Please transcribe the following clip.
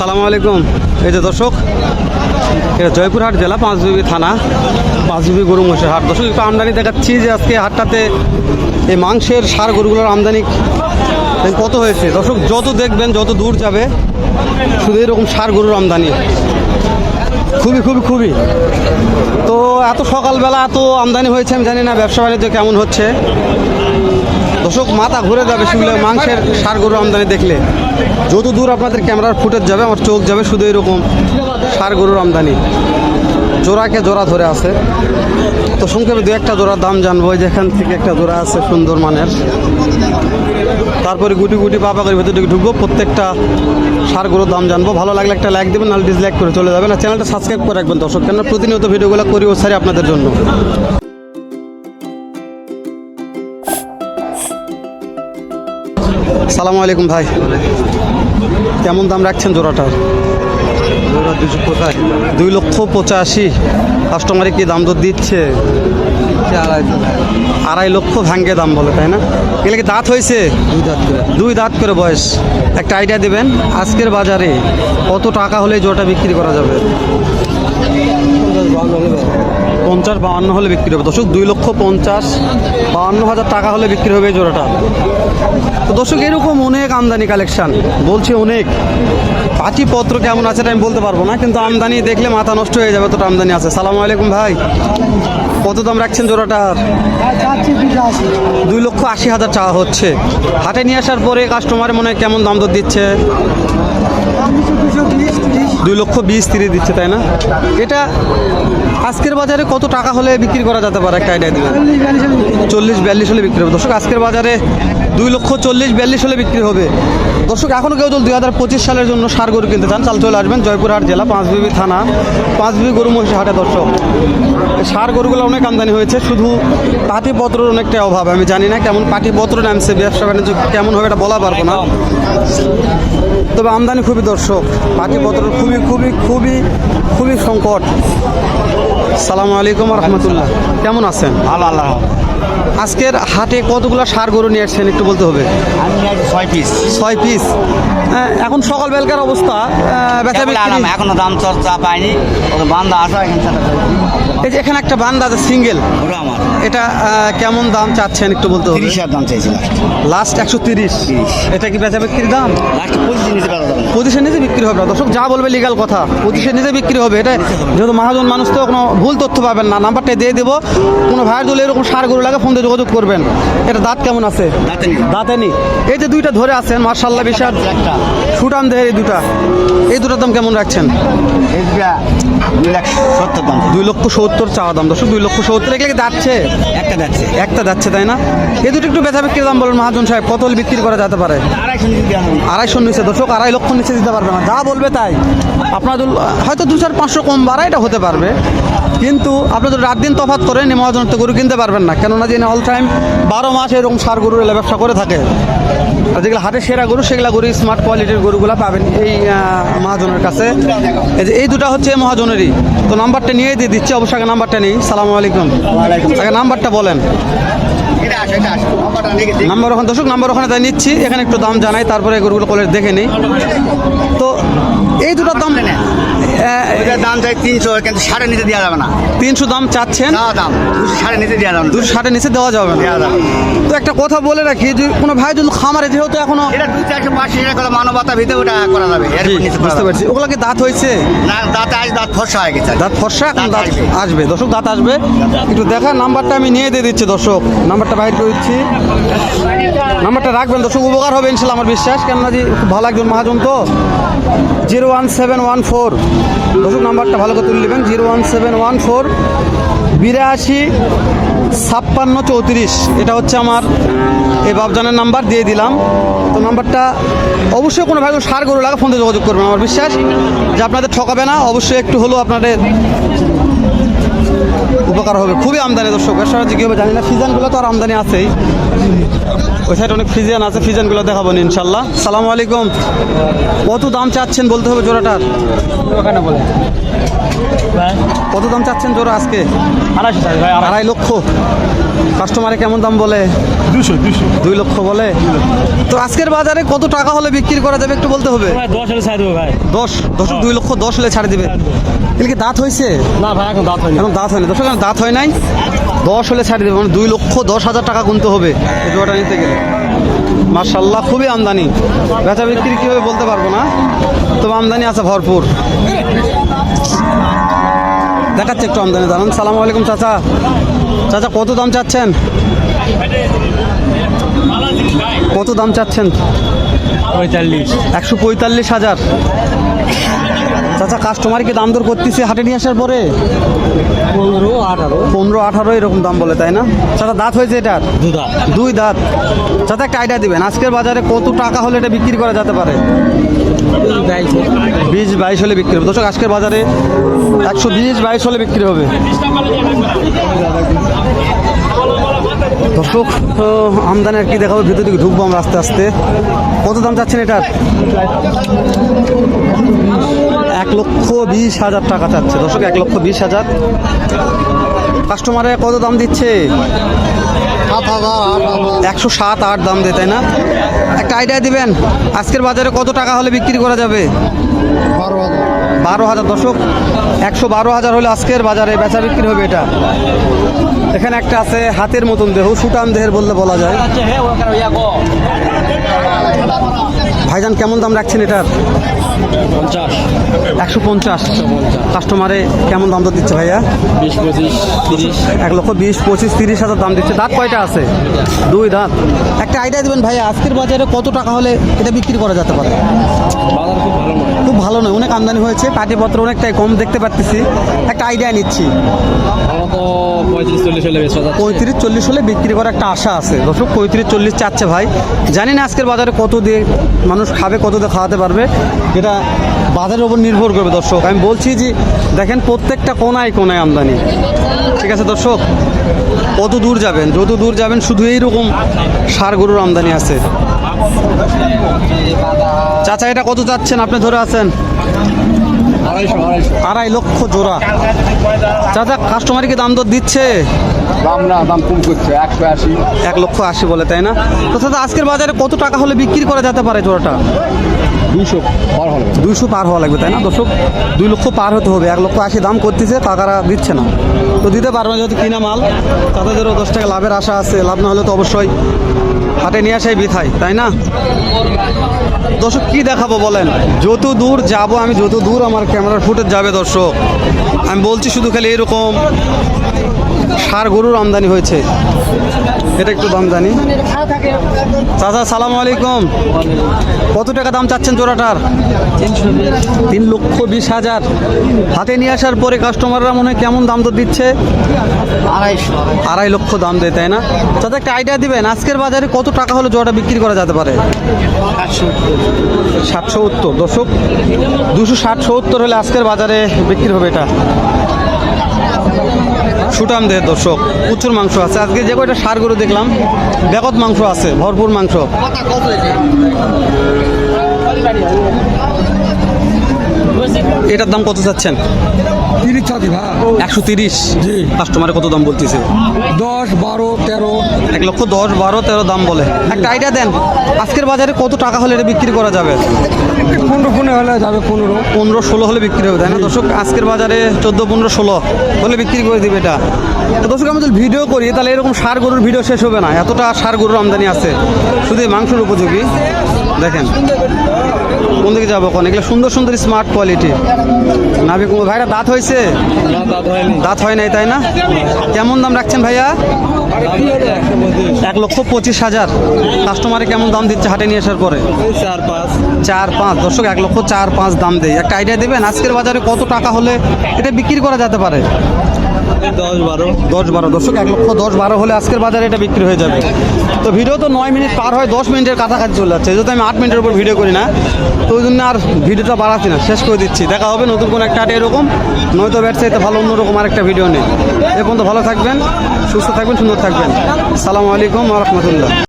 সালামু আলাইকুম। এই যে দর্শক, এটা জয়পুরহাট জেলা পাঁচবিবি থানা পাঁচবিবি গরু মহিষের হাট। দর্শক, একটু আমদানি দেখাচ্ছি যে আজকে হাটটাতে এই মাংসের সার গরুগুলোর আমদানি কত হয়েছে? দর্শক, যত দেখবেন, যত দূর যাবে, শুধু এরকম সার গরুর আমদানি। খুবই খুবই খুবই। তো এত সকালবেলা এত আমদানি হয়েছে, আমি জানি না, ব্যবসা বাণিজ্য কেমন হচ্ছে। দর্শক, মাথা ঘুরে যাবে সেগুলো মাংসের সার গরুর আমদানি দেখলে। যত দূর আপনাদের ক্যামেরার ফুটেজ যাবে, আমার চোখ যাবে শুধু এরকম সার গরুর আমদানি। জোড়াকে জোড়া ধরে আছে। তো সংক্ষেপে দু একটা জোড়ার দাম জানব যেখান থেকে একটা জোড়া আছে সুন্দর মানের। তারপরে গুটি গুটি পাপা করে ভেতর ঢুকবো, প্রত্যেকটা সার গরুর দাম জানব। ভালো লাগলে একটা লাইক দেবেন নাহলে ডিসলাইক করে চলে যাবেন। আর চ্যানেলটা সাবস্ক্রাইব করে রাখবেন দর্শক। কেন প্রতিনিয়ত ভিডিওগুলো করি ও সারি আপনাদের জন্য। সালামু আলাইকুম ভাই। কেমন দাম রাখছেন জোড়াটার দুই লক্ষ পঁচাশি। কাস্টমারে কি দাম দর দিচ্ছে? আড়াই লক্ষ। ভাঙ্গে দাম বলে তাই না? এগুলো কি দাঁত হয়েছে? দুই দাঁত করে। দুই দাঁত করে বয়স। একটা আইডিয়া দেবেন আজকের বাজারে কত টাকা হলে জোড়াটা বিক্রি করা যাবে? পঞ্চাশ বাহান্ন হলে বিক্রি হবে। দর্শক, দুই লক্ষ পঞ্চাশ বাহান্ন হাজার টাকা হলে বিক্রি হবে এই জোড়াটা। তো দর্শক, এরকম অনেক আমদানি কালেকশান। বলছি অনেক। পাটিপত্র কেমন আছে আমি বলতে পারব না, কিন্তু আমদানি দেখলে মাথা নষ্ট হয়ে যাবে তোটা আমদানি আছে। সালাম আলাইকুম ভাই। কত দাম রাখছেন জোড়াটার? দুই লক্ষ আশি হাজার টাকা হচ্ছে। হাটে নিয়ে আসার পরে কাস্টমার মনে কেমন দাম দর দিচ্ছে? দুই লক্ষ বিশ তিরিশ দিচ্ছে, তাই না? এটা আজকের বাজারে কত টাকা হলে বিক্রি করা যেতে পারে? একটা আইডিয়া দিবেন। চল্লিশ, বিয়াল্লিশ হলে বিক্রি হবে। দর্শক, আজকের বাজারে দুই লক্ষ চল্লিশ, বিয়াল্লিশ হলে বিক্রি হবে। দর্শক এখনও কেউ যদি দুই হাজার পঁচিশ সালের জন্য সার গরু কিনতে চান চাল চলে আসবেন জয়পুরহাট জেলা, পাঁচবিবি থানা, পাঁচবিবি গরু মহিষী হাটে। দর্শক সার গরুগুলো অনেক আমদানি হয়েছে। শুধু পাটিপত্রের অনেকটা অভাব, আমি জানি না কেমন পাটিপত্র নামছে ব্যবসা বাণিজ্য কেমন হবে, এটা বলা পারব না। তবে আমদানি খুবই দর্শক পাটিপত্র খুবই খুবই খুবই খুবই সংকট। সালামু আলাইকুম রহমতুল্লাহ। কেমন আছেন? ভালো আল্লাহ আজকের হাটে কতগুলো সার গরু নিয়ে আসছেন একটু বলতে হবে? আমি ছয় পিস ছয় পিস এখন সকাল বেলকার অবস্থা এখনও দাম চর্চা পাইনি বান্ধা আসা এখানে এই যে এখানে একটা বান্দা আছে সিঙ্গেল ওরা আমার। এটা কেমন দাম চাচ্ছেন একটু বলতে? হবে তিরিশ দাম চাইছি লাস্ট লাস্ট একশো তিরিশ। এটা কি বেচা বিক্রির দাম? লাস্ট পঁচিশের নিচে বিক্রি হবে না। দর্শক যা বলবে লিগাল কথা পঁচিশের নিচে বিক্রি হবে। এটা যেহেতু মহাজন মানুষ তো কোনো ভুল তথ্য পাবেন না। নাম্বারটা দিয়ে দেবো। কোনো ভাইয়ের দলে এরকম সার গরু লাগে ফোন দিয়ে যোগাযোগ করবেন। এটা দাঁত কেমন আছে? দাঁতে। নি এই যে দুইটা ধরে আছেন মার্শাল্লাহ বিশাল। একটা। সুটান দেহের এই দুটা। এই দুটার দাম কেমন রাখছেন? দুই লাখ সত্তর দাম। দুই লক্ষ সত্তর চাওয়া দাম দর্শক দুই লক্ষ সত্তর এগুলো যাচ্ছে। একটা যাচ্ছে। একটা যাচ্ছে তাই না? এ দুটো একটু বেচা বিক্রির দাম বলুন মহাজন সাহেব কত বিক্রি করা যেতে পারে? আড়াইশো নিচে দর্শক আড়াই লক্ষ নিচে দিতে পারবে না যা বলবে তাই। আপনার হয়তো দু চার পাঁচশো কম বাড়া এটা হতে পারবে। কিন্তু আপনি তো রাত দিন তফাত করেন, এই মহাজনত্ব গরু কিনতে পারবেন না। কেননা যে অল টাইম বারো মাস এরকম সার গরু এলে ব্যবসা করে থাকে। আর যেগুলো হাটে সেরা গরু, সেগুলো গরু স্মার্ট কোয়ালিটির গরুগুলো পাবেন এই মহাজনের কাছে। এই যে, এই দুটা হচ্ছে মহাজনেরই। তো নাম্বারটা নিয়ে দিয়ে দিচ্ছি অবশ্যই নাম্বারটা নেই। সালামু আলাইকুম। আগে নাম্বারটা বলেন। নাম্বার ওখানে দর্শক নাম্বার ওখানে তাই নিচ্ছি। এখানে একটু দাম জানাই তারপরে গরুগুলো কলে দেখে নিই। তো এই দুটোর দাম দাম চাই তিনশো কিন্তু সাড়ে নিতে দেওয়া যাবে না। তিনশো দাম চাচ্ছেন? না দাম। দুশো সাড়ে নিতে দেওয়া যাবে না। দুশো ষাটের নিচে দেওয়া যাবে না। তো একটা কথা বলে রাখি যে কোনো ভাই যদি খামারে যেহেতু এখনও এটা দুই চারশো পাঁচশো করে মানবতা ভিতরে ওটা করা যাবে। নিচে বুঝতে। পারছি। ওগুলো কি দাঁত হয়েছে? না দাঁতে আজ দাঁত ফর্সা হয়ে গেছে। দাঁত ফর্সা? এখন দাঁত আসবে। আসবে। দর্শক দাঁত আসবে। একটু দেখা নাম্বারটা আমি নিয়ে দিয়ে দিচ্ছি দর্শক। নাম্বারটা বাইর করে দিচ্ছি নাম্বারটা রাখবেন, দর্শক, উপকার হবে ইনশাল্লাহ আমার বিশ্বাস। কেননা যে খুব ভালো একজন মহাজন তো। Zero one seven one four. দর্শক, নাম্বারটা ভালো করে তুলে নেবেন। Zero one seven one four, বিরাশি, ছাপ্পান্ন, চৌত্রিশ। এটা হচ্ছে আমার এই বাবজানের নাম্বার, দিয়ে দিলাম। তো নাম্বারটা অবশ্যই কোনো ভাই সার গরু লাগা ফোন দিয়ে যোগাযোগ করবেন, আমার বিশ্বাস। যে আপনাদের ঠকাবে না, অবশ্যই একটু হলেও আপনাদের উপকার হবে খুবই আমদানি দর্শক ব্যবসা বাণিজ্য কী হবে জানি না ফিজানগুলো তো আর আমদানি আছেই। ওই সাইড অনেক ফিজিয়ান আছে ফিজানগুলো দেখাবো ইনশাল্লাহ সালাম আলাইকুম। কত দাম চাচ্ছেন বলতে হবে জোড়াটার? ওখানে বলে কত দাম চাচ্ছেন জোড়া আজকে? আড়াইশো আড়াই লক্ষ। কাস্টমারে কেমন দাম বলে? দুশো দুশো দুই লক্ষ বলে? তো আজকের বাজারে কত টাকা হলে বিক্রি করা যাবে একটু বলতে হবে? দশ হলে ছাড় দেবো ভাই। দশ দশ দুই লক্ষ দশ হলে ছাড়ে দিবে। এগুলো দাঁত হয়েছে? না ভাই এখন দাঁত হয়নি। এখন দাঁত হয়নি। দশ দাঁত হয় নাই। দশ হলে ছাড়ে দেবে মানে দুই লক্ষ দশ হাজার টাকা গুনতে হবে। এই জোড়াটা নিতে গেলে। মার্শাল্লাহ খুবই আমদানি। বেচা বিক্রি কীভাবে বলতে পারব না তবে আমদানি আছে ভরপুর। দেখাচ্ছে একটু আমদানি দাঁড়ান। সালাম আলাইকুম চাচা। চাচা কত দাম চাচ্ছেন? কত দাম চাচ্ছেন? পঁয়তাল্লিশ। একশো পঁয়তাল্লিশ হাজার। চাচা কাস্টমার কি দাম দর করতেছে হাটে নিয়ে আসার পরে? পনেরো আঠারো। পনেরো আঠারো এরকম দাম বলে তাই না? চাচা দাঁত হয়েছে এটার? দুধা দুই দাঁত। চাচা একটা আইডিয়া দিবেন আজকের বাজারে কত টাকা হলে এটা বিক্রি করা যেতে পারে? বিশ বাইশ হলে। বিক্রি হবে। দর্শক আজকের বাজারে একশো বিশ বাইশ হলে বিক্রি হবে। দর্শক আমদানি আর কি দেখাবো ভিতর দিকে ঢুকবো আমরা আস্তে আস্তে। কত দাম চাচ্ছেন এটার? এক লক্ষ বিশ হাজার টাকা চাচ্ছে। দর্শক এক লক্ষ বিশ হাজার। কাস্টমারে কত দাম দিচ্ছে? একশো সাত আট দাম দেয় তাই না? একটা আইডিয়া দিবেন আজকের বাজারে কত টাকা হলে বিক্রি করা যাবে? বারো হাজার। দশক একশো বারো হাজার হলে আজকের বাজারে বেচা বিক্রি হবে এটা। এখানে একটা আছে হাতের মতন দেহ সুটান দেহের বললে বলা যায়। ভাইজান কেমন দাম রাখছেন এটার? পঞ্চাশ। একশো পঞ্চাশ। কাস্টমারে কেমন দাম তো দিচ্ছে ভাইয়া? বিশ পঁচিশ তিরিশ। এক লক্ষ বিশ পঁচিশ তিরিশ হাজার দাম দিচ্ছে। দাঁত কয়টা আছে? দুই দাঁত। একটা আইডিয়া দেবেন ভাইয়া আজকের বাজারে কত টাকা হলে এটা বিক্রি করা যেতে পারে? খুব ভালো নয়। খুব ভালো নয় অনেক আমদানি হয়েছে পাটিপত্র অনেকটাই কম দেখতে পাচ্ছি একটা আইডিয়া নিচ্ছি। পঁয়ত্রিশ চল্লিশ হলে পঁয়ত্রিশ চল্লিশ হলে বিক্রি করার একটা আশা আছে। দর্শক পঁয়ত্রিশ চল্লিশ চাচ্ছে ভাই। জানি না আজকের বাজারে কত দিয়ে মানুষ খাবে, কত দিয়ে খাওয়াতে পারবে, এটা বাজারের ওপর নির্ভর করবে দর্শক। আমি বলছি যে, দেখেন প্রত্যেকটা কোনায় কোনায় আমদানি। ঠিক আছে দর্শক? কত দূর যাবেন? যত দূর যাবেন, শুধু এইরকম সার গরুর আমদানি আছে। চাচা, এটা কত চাচ্ছেন? আপনি ধরে আছেন? আড়াই লক্ষ জোড়া। চাচা কাস্টমারকে দাম দর দিচ্ছে। দাম না দাম কম করছে একশো আশি। এক লক্ষ আশি বলে তাই না? তো আজকের বাজারে কত টাকা হলে বিক্রি করা যেতে পারে জোড়াটা? দুশো পার হলে দুইশো পার হওয়া লাগবে, তাই না দর্শক? দুই লক্ষ পার হতে হবে, এক লক্ষ আশি দাম করতেছে কাকারা দিচ্ছে না। তো দিতে পারবে যেহেতু কিনা মাল, তাদেরও দশ টাকা লাভের আশা আছে, লাভ না হলে তো অবশ্যই হাটে নিয়ে আসাই বিথাই তাই না? দর্শক, কি দেখাবো বলেন? যত দূর যাব, আমি যত দূর আমার ক্যামেরার ফুটেজ যাবে দর্শক, আমি বলছি শুধু খালি এরকম সার গরুর আমদানি হয়েছে। এটা একটু দাম জানি। চাচা সালাম আলাইকুম। কত টাকা দাম চাচ্ছেন জোড়াটার? তিন লক্ষ বিশ হাজার। হাতে নিয়ে আসার পরে কাস্টমাররা মনে হয় কেমন দাম তো দিচ্ছে? আড়াইশো। আড়াই লক্ষ দাম দেয় তাই না? তাতে একটা আইডিয়া দিবেন আজকের বাজারে কত টাকা হলে জোড়াটা বিক্রি করা যেতে পারে? ষাট সত্তর। দর্শক দুশো ষাট সত্তর হলে আজকের বাজারে বিক্রি হবে এটা। সুটাম দেহের দর্শক, প্রচুর মাংস আছে। আজকে যে কয়টা সার গরু দেখলাম বেগত মাংস আছে, ভরপুর মাংস। এটার দাম কত চাচ্ছেন? তিরিশ ভাই। একশো তিরিশ। জি। কাস্টমারে কত দাম বলতেছে? দশ বারো তেরো। এক লক্ষ দশ বারো তেরো দাম বলে। একটা আইডিয়া দেন আজকের বাজারে কত টাকা হলে এটা বিক্রি করা যাবে? পনেরো ফোনে হলে যাবে পনেরো। পনেরো ষোলো হলে বিক্রি হবে তাই না? দর্শক আজকের বাজারে চোদ্দ পনেরো ষোলো হলে বিক্রি করে দিবে এটা। তো দর্শক আমি যদি ভিডিও করি তাহলে এরকম সার গরুর ভিডিও শেষ হবে না। এতটা সার গরুর আমদানি আছে। শুধু মাংসের উপযোগী। দেখেন। কোন দিকে যাব কোন? এগুলো সুন্দর সুন্দর স্মার্ট কোয়ালিটি নাবি কুমার ভাইরা দাঁত হয়েছে? দাঁত দাঁত হয় নাই তাই না? কেমন দাম রাখছেন ভাইয়া? এক লক্ষ পঁচিশ হাজার। কাস্টমারে কেমন দাম দিচ্ছে হাটে নিয়ে আসার পরে? চার পাঁচ। চার পাঁচ। দর্শক এক লক্ষ চার পাঁচ দাম দেয়। একটা আইডিয়া দেবেন আজকের বাজারে কত টাকা হলে এটা বিক্রি করা যেতে পারে? দশ বারো। দশ বারো। দর্শক, এক লক্ষ দশ বারো হলে আজকের বাজারে এটা বিক্রি হয়ে যাবে। তো ভিডিও তো নয় মিনিট পার হয়, দশ মিনিটের কাছাকাছি চলে যাচ্ছে। যেহেতু আমি আট মিনিটের উপর ভিডিও করি না, তো ওই জন্য আর ভিডিওটা বাড়াচ্ছি না, শেষ করে দিচ্ছি। দেখা হবে নতুন কোনো একটা হাটে এরকম, নয়তো ব্যবসায়ীতে ভালো অন্যরকম আরেকটা ভিডিও নেই এ পর্যন্ত ভালো থাকবেন, সুস্থ থাকবেন, সুন্দর থাকবেন। সালামু আলাইকুম রহমতুল্লাহ।